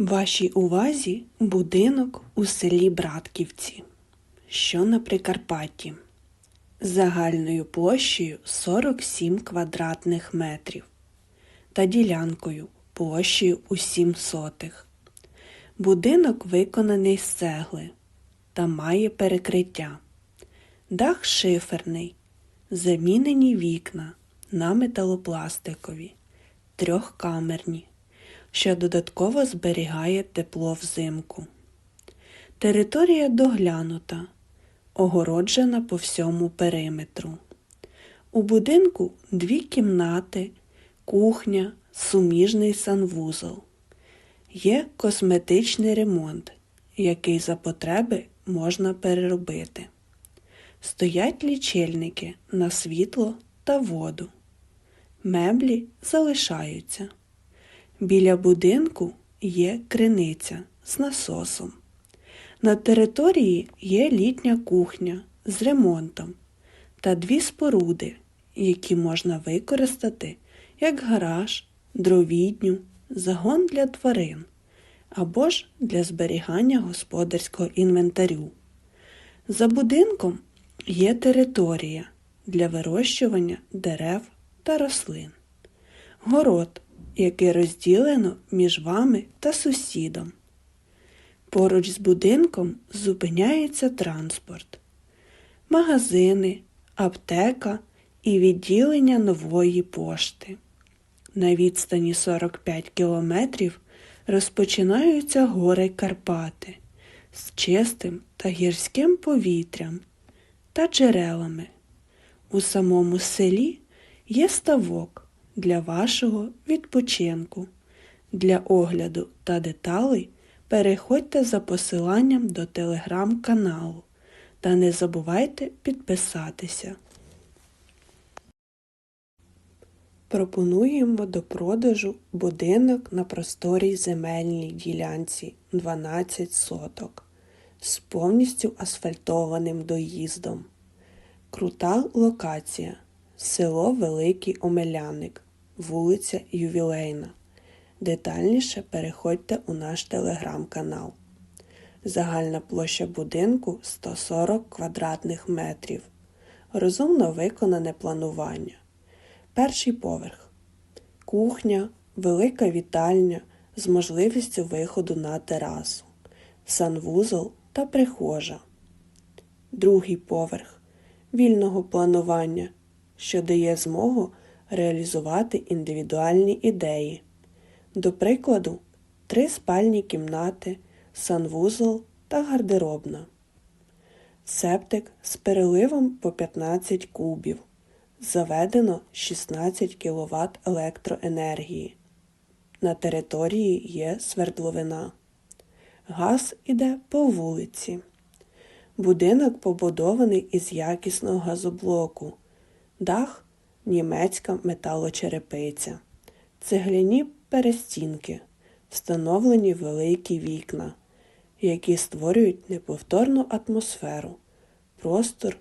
Вашій увазі будинок у селі Братківці, що на Прикарпатті, загальною площею 47 квадратних метрів та ділянкою площею у 7 сотих. Будинок виконаний з цегли та має перекриття. Дах шиферний, замінені вікна на металопластикові, трьохкамерні що додатково зберігає тепло взимку. Територія доглянута, огороджена по всьому периметру. У будинку дві кімнати, кухня, суміжний санвузол. Є косметичний ремонт, який за потреби можна переробити. Стоять лічильники на світло та воду. Меблі залишаються. Біля будинку є криниця з насосом. На території є літня кухня з ремонтом та дві споруди, які можна використати як гараж, дровідню, загон для тварин або ж для зберігання господарського інвентарю. За будинком є територія для вирощування дерев та рослин. Город яке розділено між вами та сусідом. Поруч з будинком зупиняється транспорт, магазини, аптека і відділення нової пошти. На відстані 45 кілометрів розпочинаються гори Карпати з чистим та гірським повітрям та джерелами. У самому селі є ставок для вашого відпочинку. Для огляду та деталей переходьте за посиланням до телеграм-каналу та не забувайте підписатися. Пропонуємо до продажу будинок на просторій земельній ділянці 12 соток з повністю асфальтованим доїздом. Крута локація. Село Великий Омеляник, вулиця Ювілейна. Детальніше переходьте у наш телеграм-канал. Загальна площа будинку 140 квадратних метрів. Розумно виконане планування. Перший поверх. Кухня, велика вітальня з можливістю виходу на терасу, санвузол та прихожа. Другий поверх вільного планування що дає змогу реалізувати індивідуальні ідеї. До прикладу, три спальні кімнати, санвузол та гардеробна, септик з переливом по 15 кубів. Заведено 16 кВт електроенергії. На території є свердловина. Газ іде по вулиці. Будинок побудований із якісного газоблоку дах німецька металочерепиця, цегляні перестінки, встановлені великі вікна, які створюють неповторну атмосферу, простор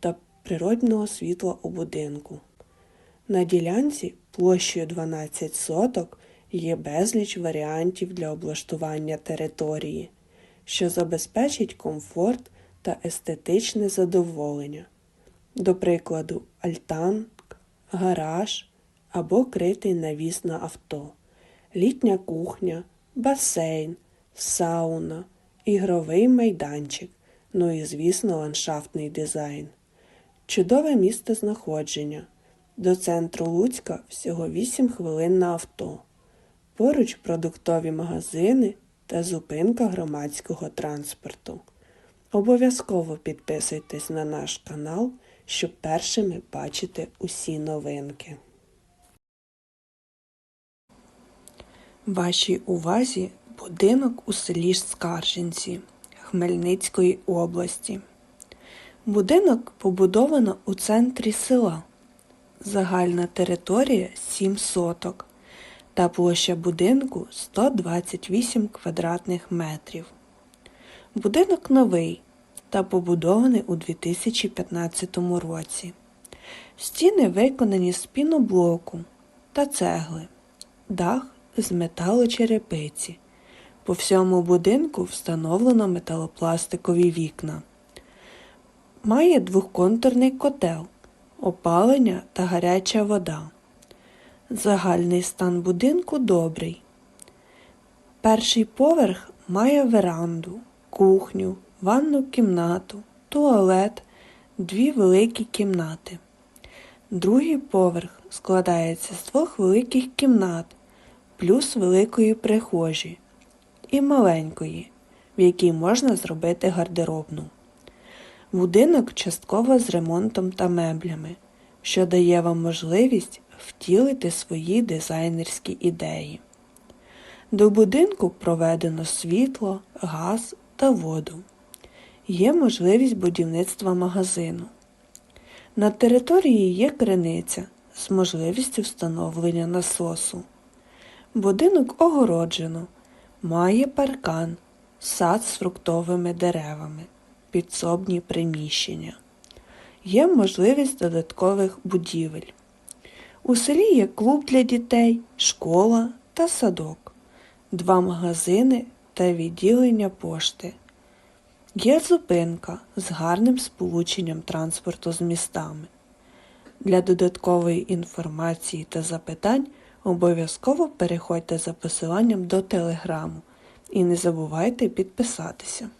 та природного світла у будинку. На ділянці площею 12 соток є безліч варіантів для облаштування території, що забезпечить комфорт та естетичне задоволення до прикладу, альтан, гараж або критий навіс на авто, літня кухня, басейн, сауна, ігровий майданчик, ну і, звісно, ландшафтний дизайн. Чудове місце знаходження. До центру Луцька всього 8 хвилин на авто. Поруч продуктові магазини та зупинка громадського транспорту. Обов'язково підписуйтесь на наш канал щоб першими бачити усі новинки. Вашій увазі будинок у селі Скаржинці Хмельницької області. Будинок побудовано у центрі села. Загальна територія 7 соток та площа будинку 128 квадратних метрів. Будинок новий та побудований у 2015 році. Стіни виконані з піноблоку та цегли, дах з металочерепиці, По всьому будинку встановлено металопластикові вікна. Має двохконтурний котел, опалення та гаряча вода. Загальний стан будинку добрий. Перший поверх має веранду, кухню, ванну кімнату, туалет, дві великі кімнати. Другий поверх складається з двох великих кімнат, плюс великої прихожі і маленької, в якій можна зробити гардеробну. Будинок частково з ремонтом та меблями, що дає вам можливість втілити свої дизайнерські ідеї. До будинку проведено світло, газ та воду. Є можливість будівництва магазину. На території є криниця з можливістю встановлення насосу. Будинок огороджено, має паркан, сад з фруктовими деревами, підсобні приміщення. Є можливість додаткових будівель. У селі є клуб для дітей, школа та садок, два магазини та відділення пошти. Є зупинка з гарним сполученням транспорту з містами. Для додаткової інформації та запитань обов'язково переходьте за посиланням до телеграму і не забувайте підписатися.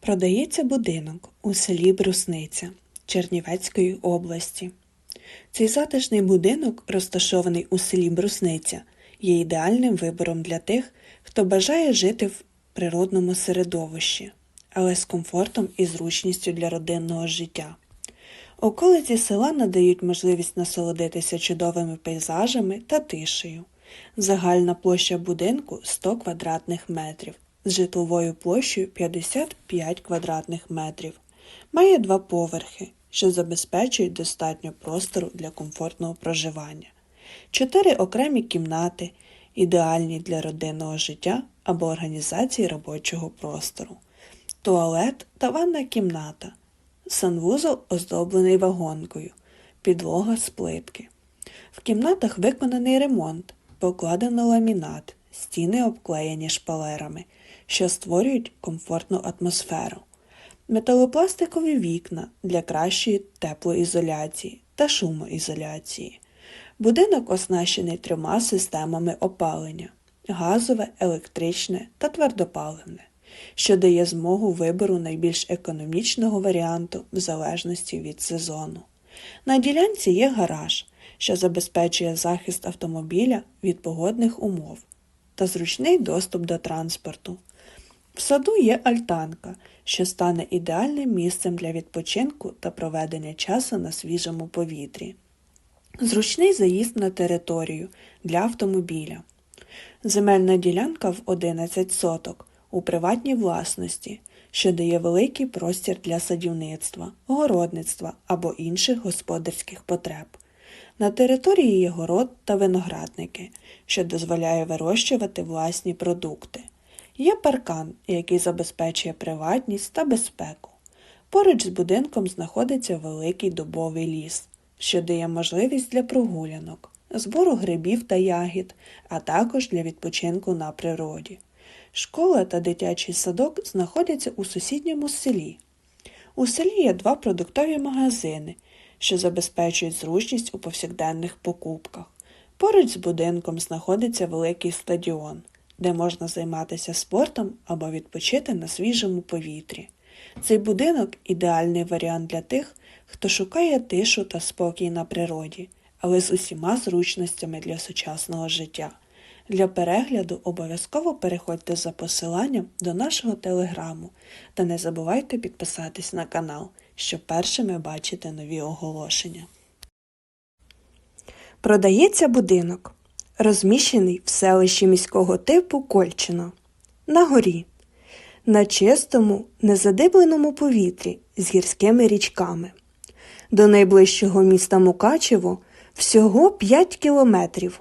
Продається будинок у селі Брусниця Чернівецької області. Цей затишний будинок, розташований у селі Брусниця, є ідеальним вибором для тих, хто бажає жити в природному середовищі, але з комфортом і зручністю для родинного життя. Околиці села надають можливість насолодитися чудовими пейзажами та тишею. Загальна площа будинку 100 квадратних метрів, з житловою площею 55 квадратних метрів. Має два поверхи, що забезпечують достатньо простору для комфортного проживання, чотири окремі кімнати, ідеальні для родинного життя або організації робочого простору, туалет та ванна кімната, санвузол оздоблений вагонкою, підлога з плитки. В кімнатах виконаний ремонт, покладено ламінат, стіни обклеєні шпалерами, що створюють комфортну атмосферу, металопластикові вікна для кращої теплоізоляції та шумоізоляції. Будинок оснащений трьома системами опалення газове, електричне та твердопаливне, що дає змогу вибору найбільш економічного варіанту в залежності від сезону. На ділянці є гараж, що забезпечує захист автомобіля від погодних умов та зручний доступ до транспорту. В саду є альтанка, що стане ідеальним місцем для відпочинку та проведення часу на свіжому повітрі. Зручний заїзд на територію для автомобіля. Земельна ділянка в 11 соток у приватній власності, що дає великий простір для садівництва, городництва або інших господарських потреб. На території є город та виноградники, що дозволяє вирощувати власні продукти. Є паркан, який забезпечує приватність та безпеку. Поруч з будинком знаходиться великий дубовий ліс, що дає можливість для прогулянок, збору грибів та ягід, а також для відпочинку на природі. Школа та дитячий садок знаходяться у сусідньому селі. У селі є два продуктові магазини, що забезпечують зручність у повсякденних покупках. Поруч з будинком знаходиться великий стадіон, де можна займатися спортом або відпочити на свіжому повітрі. Цей будинок ідеальний варіант для тих, хто шукає тишу та спокій на природі, але з усіма зручностями для сучасного життя. Для перегляду обов'язково переходьте за посиланням до нашого телеграму та не забувайте підписатись на канал, щоб першими бачити нові оголошення. Продається будинок, розміщений в селищі міського типу Кольчино, на горі, на чистому, незадибленому повітрі з гірськими річками. До найближчого міста Мукачево всього 5 кілометрів.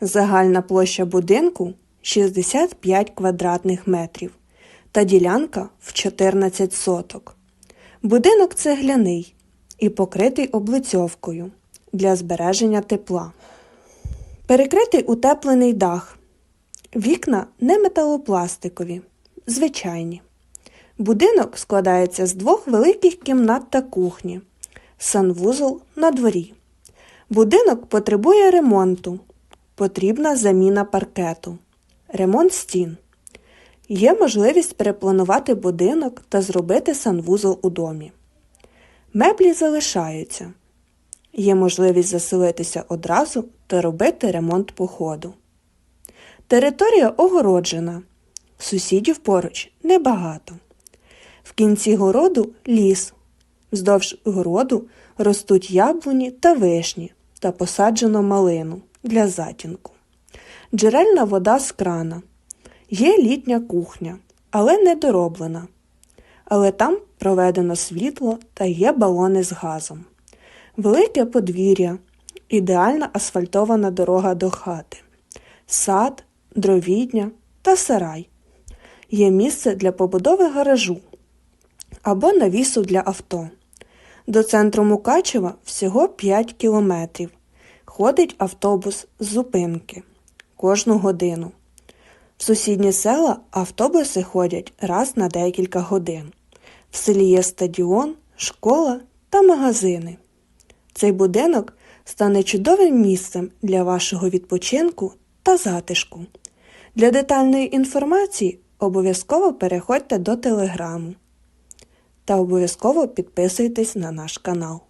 Загальна площа будинку 65 квадратних метрів та ділянка в 14 соток. Будинок цегляний і покритий облицьовкою для збереження тепла. Перекритий утеплений дах Вікна не металопластикові, звичайні. Будинок складається з двох великих кімнат та кухні, санвузол на дворі. Будинок потребує ремонту. Потрібна заміна паркету, ремонт стін. Є можливість перепланувати будинок та зробити санвузол у домі. Меблі залишаються. Є можливість заселитися одразу та робити ремонт по ходу. Територія огороджена. Сусідів поруч небагато. В кінці городу ліс. Вздовж городу ростуть яблуні та вишні та посаджено малину для затінку. Джерельна вода з крана. Є літня кухня, але недороблена. Але там проведено світло та є балони з газом. Велике подвір'я, ідеальна асфальтована дорога до хати, сад, дровідня та сарай. Є місце для побудови гаражу або навісу для авто. До центру Мукачева всього 5 кілометрів. Ходить автобус з зупинки кожну годину. В сусідні села автобуси ходять раз на декілька годин. В селі є стадіон, школа та магазини. Цей будинок стане чудовим місцем для вашого відпочинку та затишку. Для детальної інформації обов'язково переходьте до телеграму та обов'язково підписуйтесь на наш канал.